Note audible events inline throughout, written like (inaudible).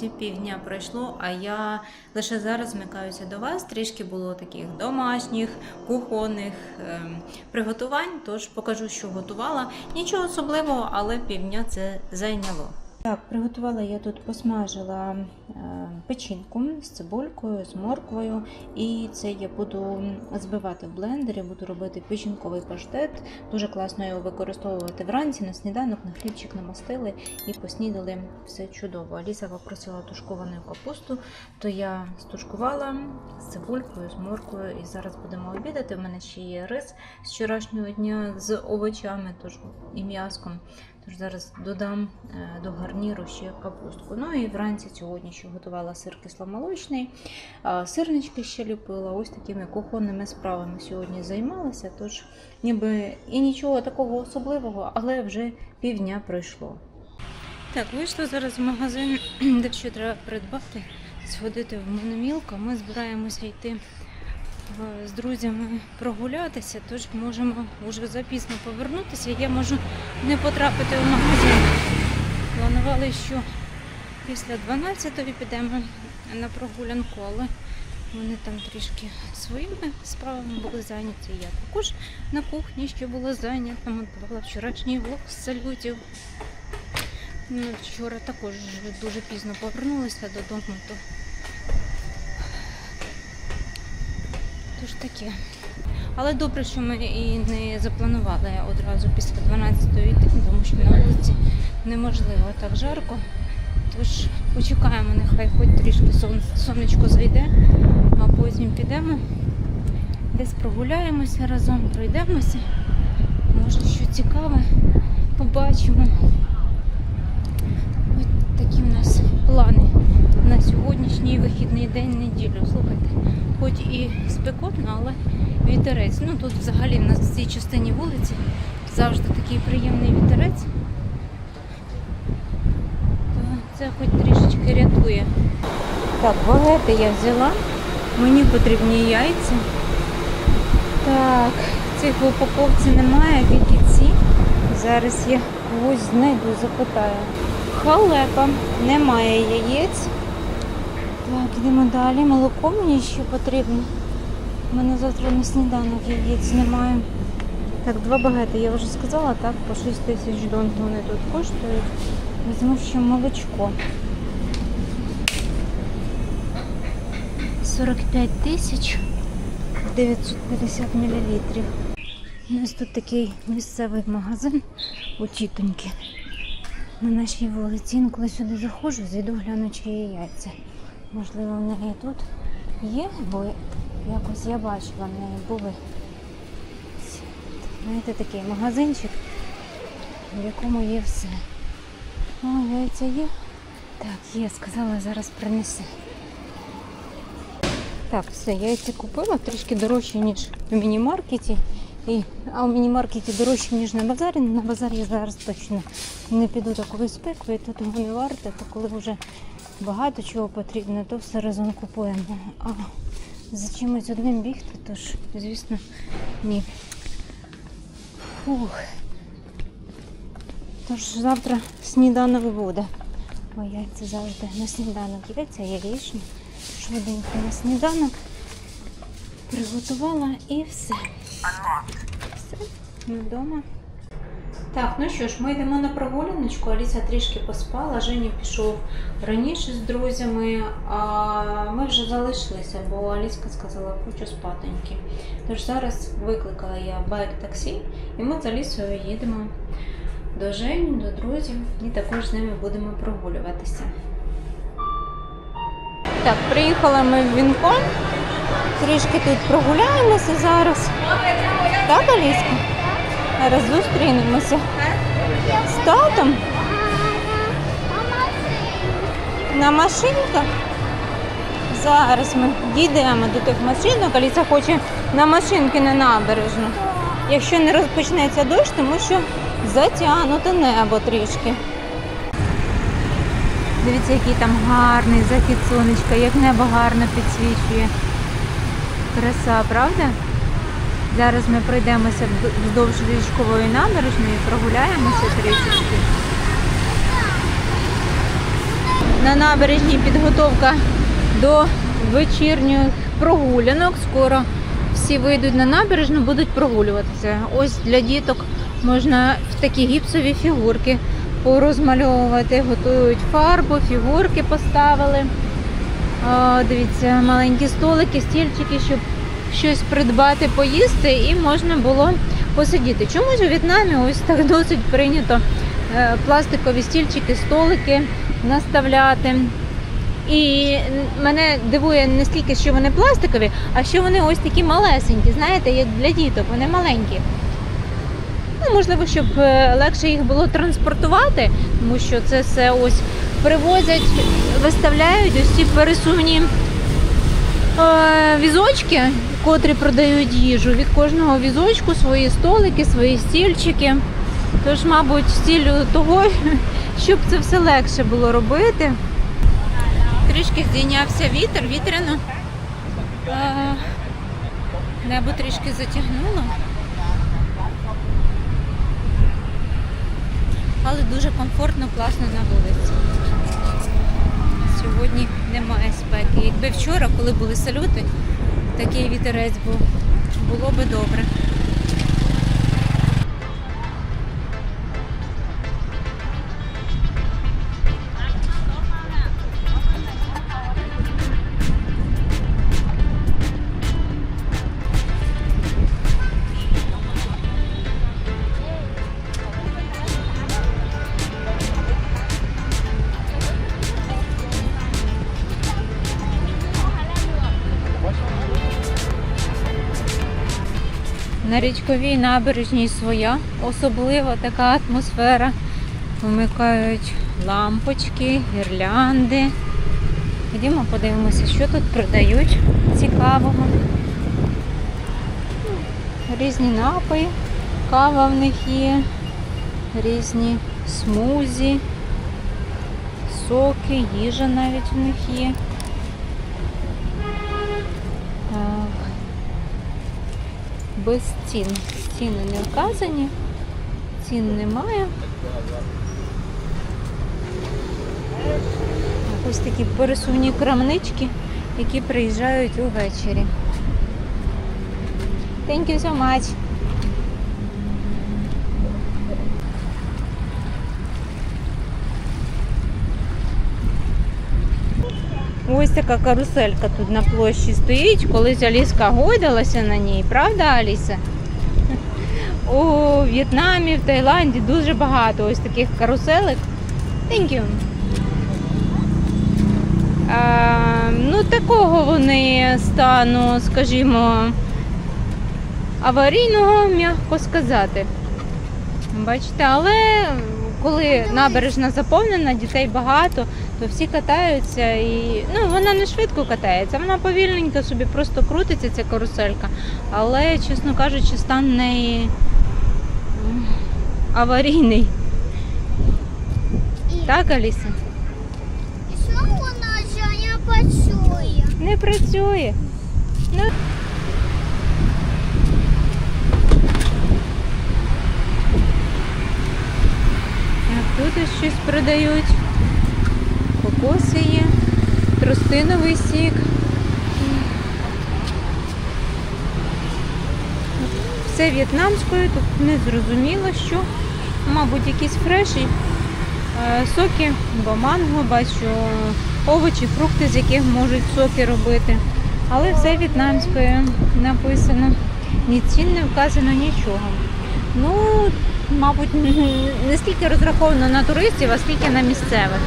Друзі. Півдня пройшло, а я лише зараз змикаюся до вас. Трішки було таких домашніх, кухонних ем, приготувань. Тож покажу, що готувала. Нічого особливого, але півдня це зайняло. Так, приготувала я тут, посмажила е, печінку з цибулькою, з морквою. І це я буду збивати в блендері, буду робити печінковий паштет. Дуже класно його використовувати вранці на сніданок, на хлібчик намастили і поснідали все чудово. Аліса попросила тушковану капусту, то я стушкувала з цибулькою, з морквою, і зараз будемо обідати. У мене ще є рис з вчорашнього дня з овочами тож і м'яском. Зараз додам е, до гарніру ще капустку. Ну і вранці сьогодні ще готувала сир кисломолочний, сирнички ще ліпила. Ось такими кухонними справами сьогодні займалася. Тож ніби і нічого такого особливого, але вже півдня пройшло. Так, вийшла зараз в магазин, (clears throat) де що треба придбати, сходити в мономілку. Ми збираємося йти з друзями прогулятися, тож можемо вже запізно повернутися. Я можу не потрапити в магазин. Планували, що після 12-ї підемо на прогулянку, але вони там трішки своїми справами були зайняті. Я також на кухні ще була зайнята, монтувала вчорашній влог з салютів. Ну, вчора також дуже пізно повернулася додому, то Тож таке. Але добре, що ми і не запланували одразу після 12-ї йти, тому що на вулиці неможливо так жарко. Тож почекаємо, нехай хоч трішки сон, сонечко зайде, а потім підемо. Десь прогуляємося разом, пройдемося. Може, що цікаве, побачимо. Такі в нас плани на сьогоднішній вихідний день неділю. Слухайте, хоч і спекотно, але вітерець. Ну тут взагалі в нас в цій частині вулиці завжди такий приємний вітерець. То це хоч трішечки рятує. Так, багети я взяла. Мені потрібні яйця. Так, цих в упаковці немає, тільки ці. Зараз я когось знайду, запитаю. Халепа, немає яєць. Так, йдемо далі. Молоко мені ще потрібно. У мене завтра на сніданок яєць немає. Так, два багети, я вже сказала, так, по 6 тисяч дон вони тут коштують. Візьму ще молочко. 45 тисяч 950 мл. У нас тут такий місцевий магазин у тітоньки. На нашій вулиці. Інколи сюди заходжу, зайду гляну, чи є яйця. Можливо, в неї тут є, бо якось я бачила, в неї були. Знаєте, такий магазинчик, в якому є все. О, яйця є. Так, є, сказала, зараз принесе. Так, все, яйця купила, трішки дорожче, ніж в міні-маркеті. І, а в міні-маркеті дорожче, ніж на базарі. На базар я зараз точно не піду такою спекою, то того не варто, то коли вже багато чого потрібно, то все разом купуємо. А за чимось одним бігти, то ж, звісно, ні. Фух. Тож завтра сніданок буде. Ой, яйця завжди на сніданок. Яйця, яєчні. Швиденько на сніданок. Приготувала і все. Ми вдома. Так, ну що ж, ми йдемо на прогуляночку. Аліса трішки поспала, Женя пішов раніше з друзями, а ми вже залишилися, бо Аліска сказала, хочу спатоньки. Тож зараз викликала я байк-таксі, і ми з Алісою їдемо до Жені, до друзів, і також з ними будемо прогулюватися. Так, приїхали ми в Вінкон. Трішки тут прогуляємося зараз. Так, Аліска? Зараз зустрінемося з татом на машинках. Зараз ми дійдемо до тих машинок. Аліса хоче на машинки на набережну. Якщо не розпочнеться дощ, тому що затягнуте небо трішки. Дивіться, який там гарний захід сонечка, як небо гарно підсвічує. Краса, правда? Зараз ми пройдемося вздовж річкової набережної, прогуляємося трішечки. на набережній підготовка до вечірніх прогулянок. Скоро всі вийдуть на набережну, будуть прогулюватися. Ось для діток можна в такі гіпсові фігурки порозмальовувати. Готують фарбу, фігурки поставили. А, дивіться, маленькі столики, стільчики, щоб щось придбати, поїсти, і можна було посидіти. Чомусь у В'єтнамі ось так досить прийнято е, пластикові стільчики, столики наставляти. І мене дивує не стільки, що вони пластикові, а що вони ось такі малесенькі, знаєте, як для діток, вони маленькі. Ну, можливо, щоб е, легше їх було транспортувати, тому що це все ось привозять, виставляють ось ці пересувні е, візочки, котрі продають їжу. Від кожного візочку свої столики, свої стільчики. Тож, мабуть, з ціллю того, (laughs) щоб це все легше було робити. Трішки здійнявся вітер, вітряно. Е, Небо трішки затягнуло. Але дуже комфортно, класно на вулиці. Немає спеки. Якби вчора, коли були салюти, такий вітерець був, було би добре. На річковій набережній своя особлива така атмосфера. Вмикають лампочки, гірлянди. Ходімо, подивимося, що тут продають цікавого. Різні напої, кава в них є, різні смузі, соки, їжа навіть в них є. Так без цін. Ціни не вказані, цін немає. Ось такі пересувні крамнички, які приїжджають увечері. Thank you so much. Ось така каруселька тут на площі стоїть. Колись Аліска гойдалася на ній, правда, Аліса? (laughs) У В'єтнамі, в Таїланді дуже багато ось таких каруселек. Thank you. А, ну, такого вони стану, скажімо, аварійного, м'яко сказати. Бачите, але коли набережна заповнена, дітей багато, то всі катаються і ну вона не швидко катається, вона повільненько собі просто крутиться, ця каруселька. Але, чесно кажучи, стан в неї аварійний. Так, Аліса? І знову вона не працює. Не працює. Ну. Тут щось продають. Кокоси є, тростиновий сік. Все в'єтнамською, тут не зрозуміло, що. Мабуть, якісь фреші, е, соки, бо манго, бачу овочі, фрукти, з яких можуть соки робити. Але все в'єтнамською написано. Ні цін не вказано нічого. Ну, мабуть, (laughs) не стільки розраховано на туристів, а скільки на місцевих.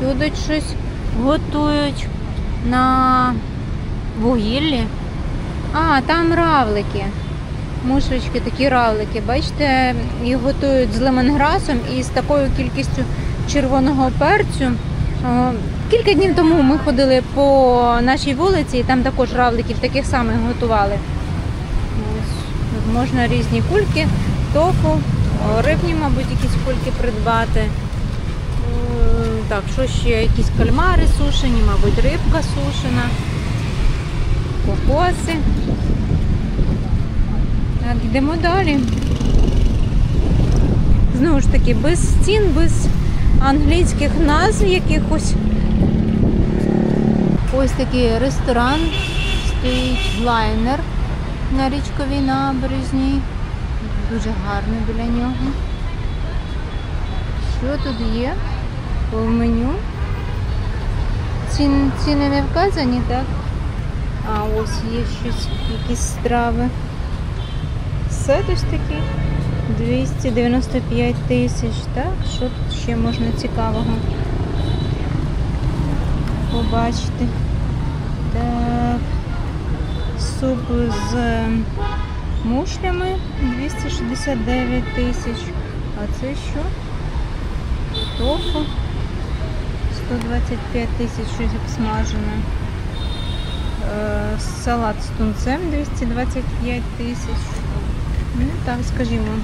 Тут щось готують на вугіллі. А, там равлики. Мушечки, такі равлики. Бачите, їх готують з лемонграсом і з такою кількістю червоного перцю. Кілька днів тому ми ходили по нашій вулиці, і там також равликів таких самих готували. Тут можна різні кульки, тофу, рибні, мабуть, якісь кульки придбати. Так, що ще? Якісь кальмари сушені, мабуть, рибка сушена, кокоси. Так, йдемо далі. Знову ж таки, без стін, без англійських назв якихось. Ось такий ресторан. Стоїть лайнер на річковій набережній. Дуже гарно біля нього. Що тут є по меню? Цін, ціни не вказані, так? А ось є щось, якісь страви. Сет ось такий. 295 тисяч, так? Що тут ще можна цікавого побачити? Так. Суп з мушлями 269 тисяч. А це що? Тофу 125 тисяч щось обсмажене. Е, Салат з тунцем 225 тисяч. Ну так, скажімо.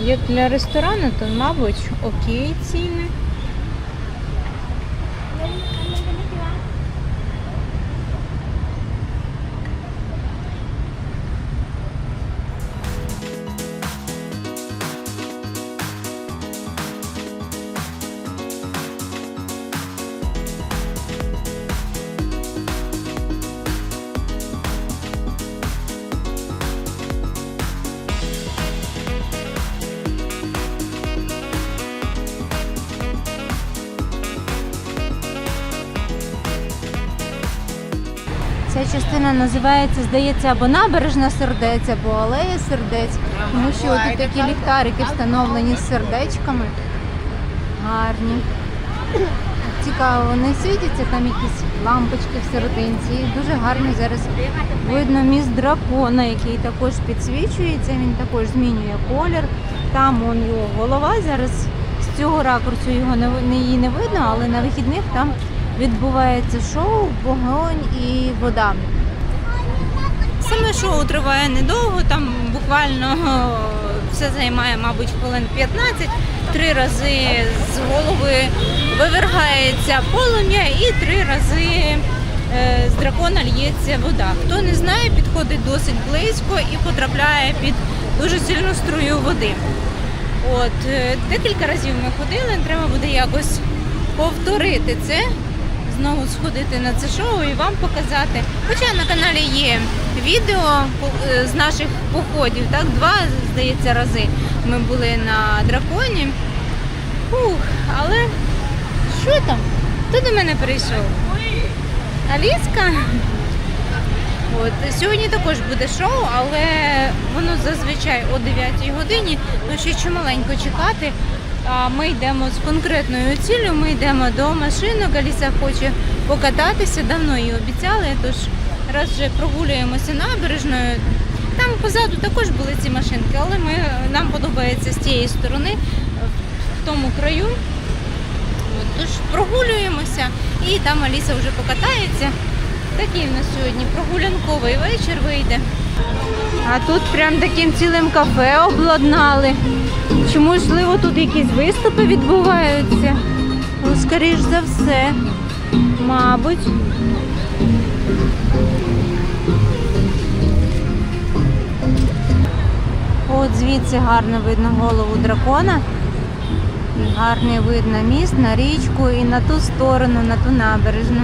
Як для ресторану, то, мабуть, окей ціни. Частина називається, здається, або набережна сердець, або алея сердець, тому що тут такі ліхтарики встановлені з сердечками. Гарні. Цікаво, вони світяться, там якісь лампочки в серединці. І дуже гарно зараз видно міст дракона, який також підсвічується, він також змінює колір. Там он його голова. Зараз з цього ракурсу його не, її не видно, але на вихідних там відбувається шоу, вогонь і вода. Саме шоу триває недовго, там буквально е, все займає, мабуть, хвилин 15. Три рази з голови вивергається полум'я і три рази е, з дракона лється вода. Хто не знає, підходить досить близько і потрапляє під дуже сильну струю води. От е, декілька разів ми ходили, треба буде якось повторити це, знову сходити на це шоу і вам показати. Хоча на каналі є відео е, з наших походів, так, два, здається, рази ми були на драконі. Фух, але що там? Хто до мене прийшов? Аліска? От сьогодні також буде шоу, але воно зазвичай о 9 годині, ну ще чималенько чекати. Ми йдемо з конкретною ціллю, ми йдемо до машинок. Аліса хоче покататися, давно їй обіцяли, тож раз вже прогулюємося набережною. Там позаду також були ці машинки, але ми, нам подобається з тієї сторони, в тому краю. Тож прогулюємося і там Аліса вже покатається. Такий в нас сьогодні прогулянковий вечір вийде. А тут прям таким цілим кафе обладнали. Чи можливо тут якісь виступи відбуваються? Ну, скоріш за все, мабуть. От звідси гарно видно голову дракона. Гарний вид на міст, на річку і на ту сторону, на ту набережну.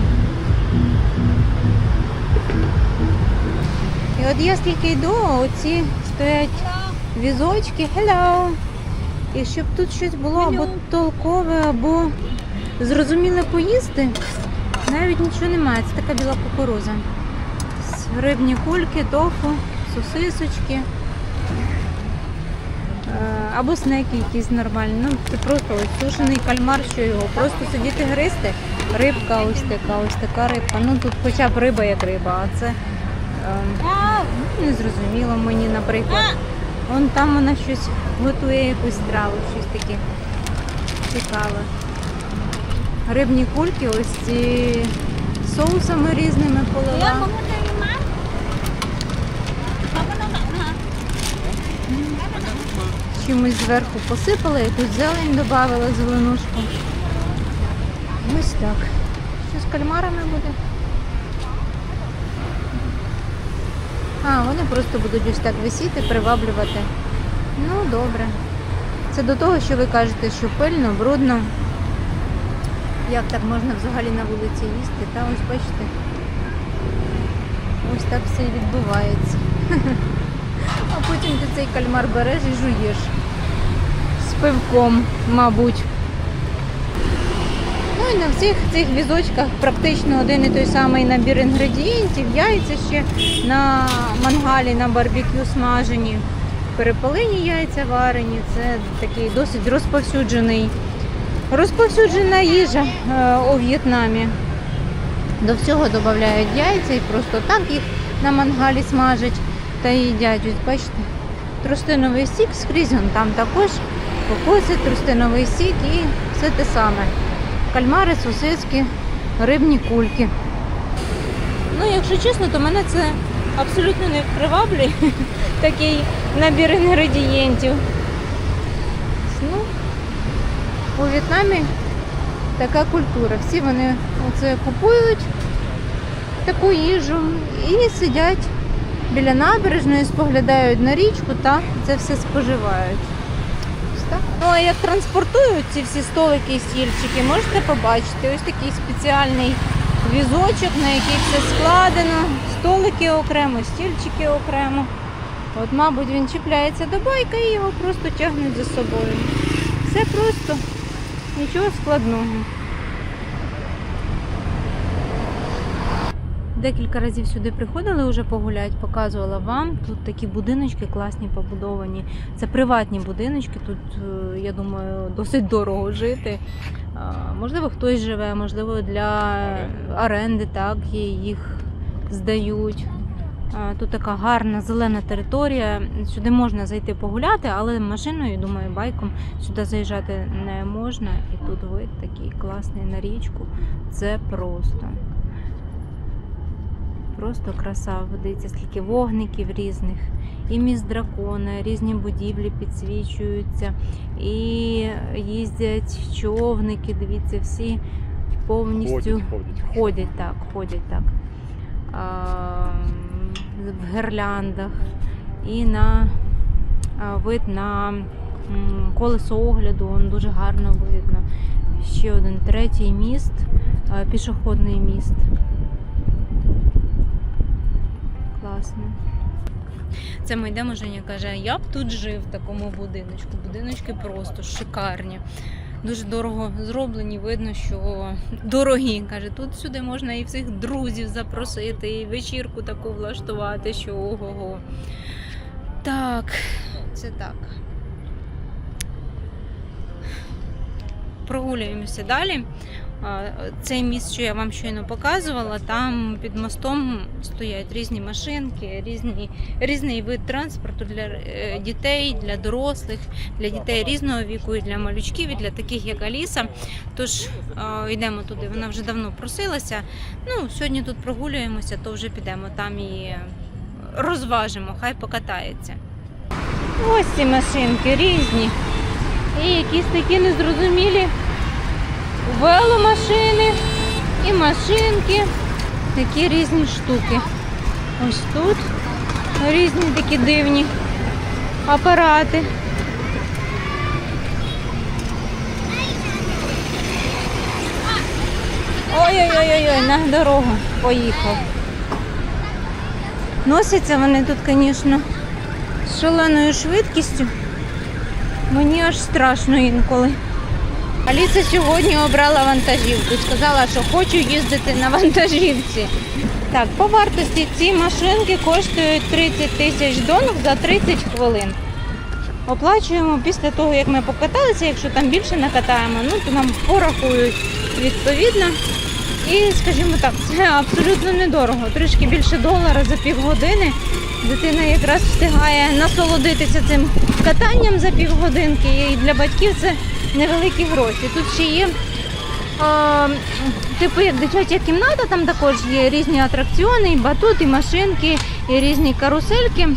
І от я стільки йду, оці стоять візочки. Hello! І щоб тут щось було або толкове, або зрозуміле поїсти, навіть нічого немає. Це така біла кукуруза. Рибні кульки, тофу, сосисочки. Е, Або снеки якісь нормальні. Ну, це просто ось сушений кальмар, що його. Просто сидіти гристи. Рибка ось така, ось така рибка. Ну тут хоча б риба як риба, а це е, ну, незрозуміло мені, наприклад. Вон там вона щось готує якусь страву, щось таке цікаве. Рибні кульки, ось ці соусами різними полила. Чимось зверху посипала, якусь зелень додавала зеленушку. Ось так. Що з кальмарами буде? А, вони просто будуть ось так висіти, приваблювати. Ну, добре. Це до того, що ви кажете, що пильно, брудно. Як так можна взагалі на вулиці їсти? Та ось бачите. Ось так все і відбувається. (laughs) А потім ти цей кальмар береш і жуєш. З пивком, мабуть. Ну і на всіх цих візочках практично один і той самий набір інгредієнтів, яйця ще на мангалі, на барбекю смажені, перепалені яйця варені. Це такий досить розповсюджений, розповсюджена їжа е, у В'єтнамі. До всього додають яйця і просто так їх на мангалі смажать та їдять. Ось бачите, тростиновий сік скрізь, он там також кокоси, тростиновий сік і все те саме. Кальмари, сосиски, рибні кульки. Ну, якщо чесно, то мене це абсолютно не приваблює (laughs) такий набір інгредієнтів. Ну, у В'єтнамі така культура. Всі вони оце купують таку їжу і сидять біля набережної, споглядають на річку та це все споживають. Так. Ну а як транспортують ці всі столики і стільчики, можете побачити. Ось такий спеціальний візочок, на який все складено. Столики окремо, стільчики окремо. От, мабуть, він чіпляється до байка і його просто тягнуть за собою. Все просто, нічого складного. Декілька разів сюди приходили вже погулять, показувала вам. Тут такі будиночки класні побудовані. Це приватні будиночки. Тут, е, я думаю, досить дорого жити. Можливо, хтось живе, можливо, для оренди так, їх здають. Тут така гарна зелена територія. Сюди можна зайти погуляти, але машиною, думаю, байком сюди заїжджати не можна. І тут вид такий класний на річку. Це просто. Просто краса, дивіться, скільки вогників різних, і міст дракона, різні будівлі підсвічуються, і їздять човники, дивіться, всі повністю Ходять, ходять. ходять так, ходять так. А, в гірляндах і на вид на колесо огляду, он дуже гарно видно. Ще один третій міст, пішохідний міст. Класно. Це ми йдемо, Женя каже, я б тут жив в такому будиночку. Будиночки просто шикарні. Дуже дорого зроблені, видно, що дорогі. Каже, тут сюди можна і всіх друзів запросити, і вечірку таку влаштувати, що ого-го. Так, це так. Прогулюємося далі. Цей міст, що я вам щойно показувала, там під мостом стоять різні машинки, різні, різний вид транспорту для е, дітей, для дорослих, для дітей різного віку, і для малючків, і для таких як Аліса. Тож йдемо туди. Вона вже давно просилася. Ну, сьогодні тут прогулюємося, то вже підемо там і розважимо, хай покатається. Ось ці машинки різні. І якісь такі незрозумілі веломашини і машинки. Такі різні штуки. Ось тут різні такі дивні апарати. Ой-ой-ой, на дорогу поїхав. Носяться вони тут, звісно, з шаленою швидкістю. Мені аж страшно інколи. Аліса сьогодні обрала вантажівку. Сказала, що хочу їздити на вантажівці. Так, по вартості ці машинки коштують 30 тисяч донг за 30 хвилин. Оплачуємо після того, як ми покаталися, якщо там більше накатаємо, ну то нам порахують відповідно. І, скажімо так, це абсолютно недорого. Трішки більше долара за півгодини. Дитина якраз встигає насолодитися цим катанням за півгодинки. І для батьків це невеликі гроші. Тут ще є е, типу як дитяча кімната, там також є різні атракціони, і батут, і машинки, і різні карусельки, е,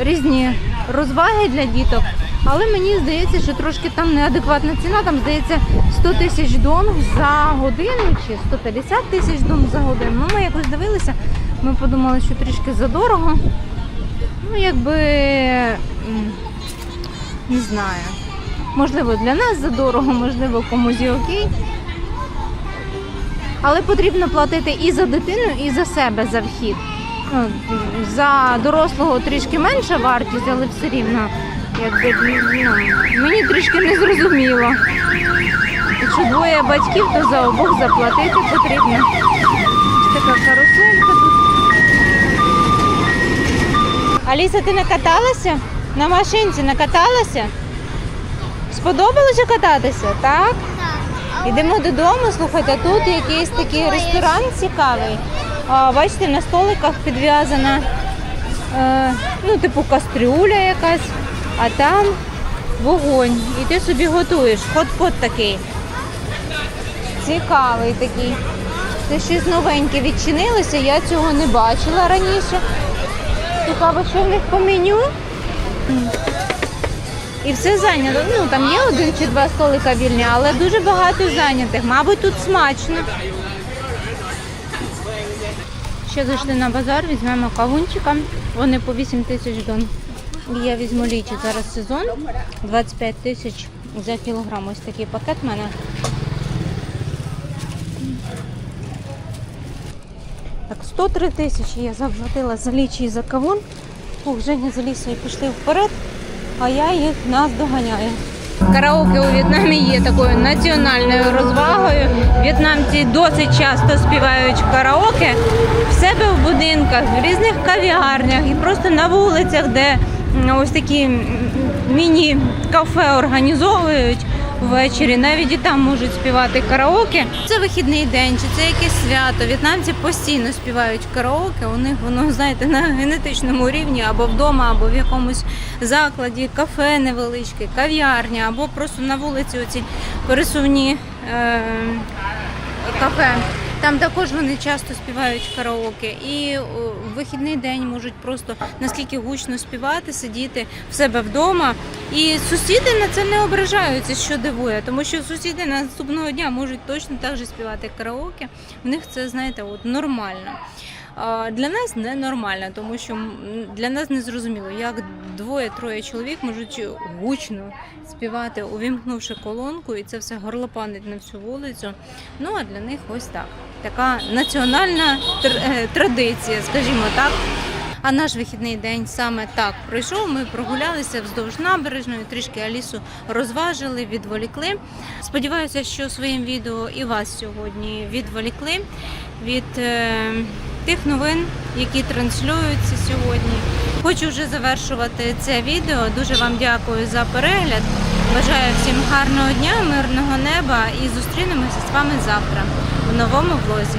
різні розваги для діток. Але мені здається, що трошки там неадекватна ціна, там здається 100 тисяч донг за годину чи 150 тисяч донг за годину. Ну, ми якось дивилися, ми подумали, що трішки задорого. Ну, якби не знаю. Можливо, для нас задорого, можливо, комусь і окей. Але потрібно платити і за дитину, і за себе за вхід. Ну, за дорослого трішки менша вартість, але все рівно, якби ну, мені трішки не зрозуміло. Якщо двоє батьків, то за обох заплатити потрібно. Така каруселька тут. Аліса, ти накаталася? На машинці накаталася? Сподобалося кататися, так? Так. А Йдемо додому, слухайте, тут якийсь такий ресторан цікавий. А, бачите, на столиках підв'язана е, ну, типу кастрюля якась, а там вогонь. І ти собі готуєш. Хот-пот такий. Цікавий такий. Це щось новеньке відчинилося, я цього не бачила раніше. Цікаво, що в них по меню. І все зайнято. Ну там є один чи два столика вільні, але дуже багато зайнятих. Мабуть, тут смачно. Ще зайшли на базар, візьмемо кавунчика. Вони по 8 тисяч дон. Я візьму лічі. Зараз сезон. 25 тисяч за кілограм. Ось такий пакет в мене. Так, 103 тисячі я заплатила за лічі і за кавун. Ух, Женя з Алісою пішли вперед, а я їх наздоганяю. Караоке у В'єтнамі є такою національною розвагою. В'єтнамці досить часто співають караоке в себе в будинках, в різних кав'ярнях і просто на вулицях, де ось такі міні-кафе організовують ввечері. Навіть і там можуть співати караоке. Це вихідний день, чи це якесь свято. В'єтнамці постійно співають караоке. У них воно, знаєте, на генетичному рівні або вдома, або в якомусь закладі, кафе невеличке, кав'ярня, або просто на вулиці оці пересувні е, кафе. Там також вони часто співають караоке, і в вихідний день можуть просто наскільки гучно співати, сидіти в себе вдома. І сусіди на це не ображаються, що дивує, тому що сусіди наступного дня можуть точно так же співати караоке. В них це знаєте, от нормально. Для нас не нормально, тому що для нас не зрозуміло, як двоє-троє чоловік можуть гучно співати, увімкнувши колонку, і це все горлопанить на всю вулицю. Ну а для них ось так. Така національна е, традиція, скажімо так. А наш вихідний день саме так пройшов. Ми прогулялися вздовж набережної, трішки Алісу розважили, відволікли. Сподіваюся, що своїм відео і вас сьогодні відволікли від е, тих новин, які транслюються сьогодні. Хочу вже завершувати це відео. Дуже вам дякую за перегляд. Бажаю всім гарного дня, мирного неба і зустрінемося з вами завтра новому влозі.